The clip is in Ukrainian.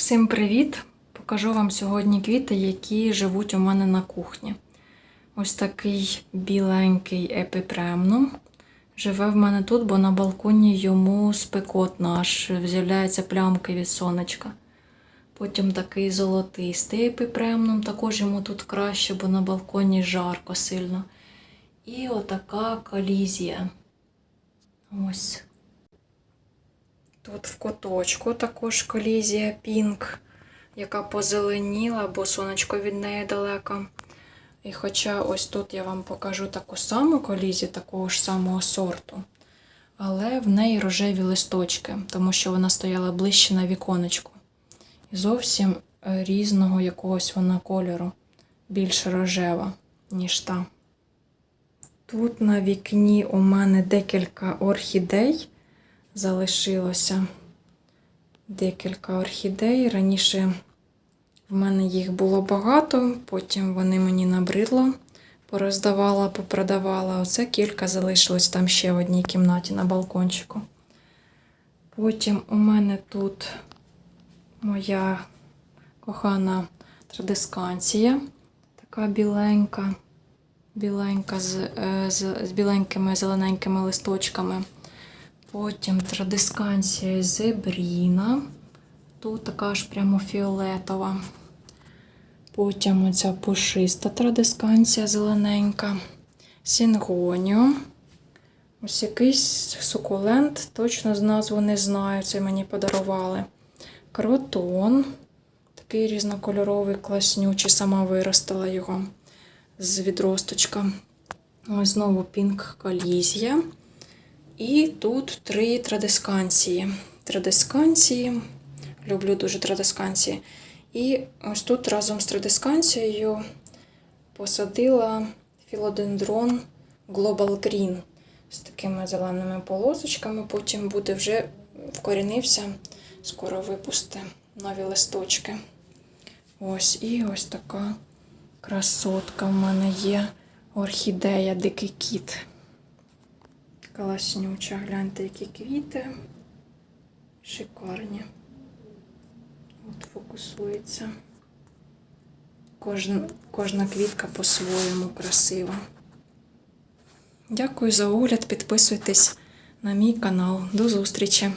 Всім привіт! Покажу вам сьогодні квіти, які живуть у мене на кухні. Ось такий біленький епіпремнум. Живе в мене тут, бо на балконі йому спекотно, аж з'являються плямки від сонечка. Потім такий золотистий епіпремнум, також йому тут краще, бо на балконі жарко сильно. І отака колізія. Ось. Тут в куточку також колізія пінк, яка позеленіла, бо сонечко від неї далеко. І хоча ось тут я вам покажу таку саму колізію, такого ж самого сорту, але в неї рожеві листочки, тому що вона стояла ближче на віконечку. І зовсім е, різного якогось вона кольору, більш рожева, ніж та. Тут на вікні у мене декілька орхідей залишилося декілька орхідей. Раніше в мене їх було багато, потім вони мені набридло, пороздавала, попродавала. Оце кілька залишилось там ще в одній кімнаті на балкончику. Потім у мене тут моя кохана традисканція, така біленька, біленька з, е, з, з біленькими зелененькими листочками. Потім традисканція зебріна. Тут така ж прямо фіолетова. Потім оця пушиста традисканція зелененька. Сінгоніо. Ось якийсь сукулент, точно з назву не знаю, це мені подарували. Кротон. Такий різнокольоровий, класнючий, сама виростила його з відросточка. Ось знову пінк колізія. І тут три традисканції. Традисканції. Люблю дуже традисканції. І ось тут разом з традисканцією посадила філодендрон Global Green з такими зеленими полосочками. Потім буде вже вкорінився, скоро випусти нові листочки. Ось і ось така красотка в мене є. Орхідея, дикий кіт. Класнюча, гляньте, які квіти. Шикарні. От фокусується. Кожна, кожна квітка по-своєму красива. Дякую за огляд. Підписуйтесь на мій канал. До зустрічі!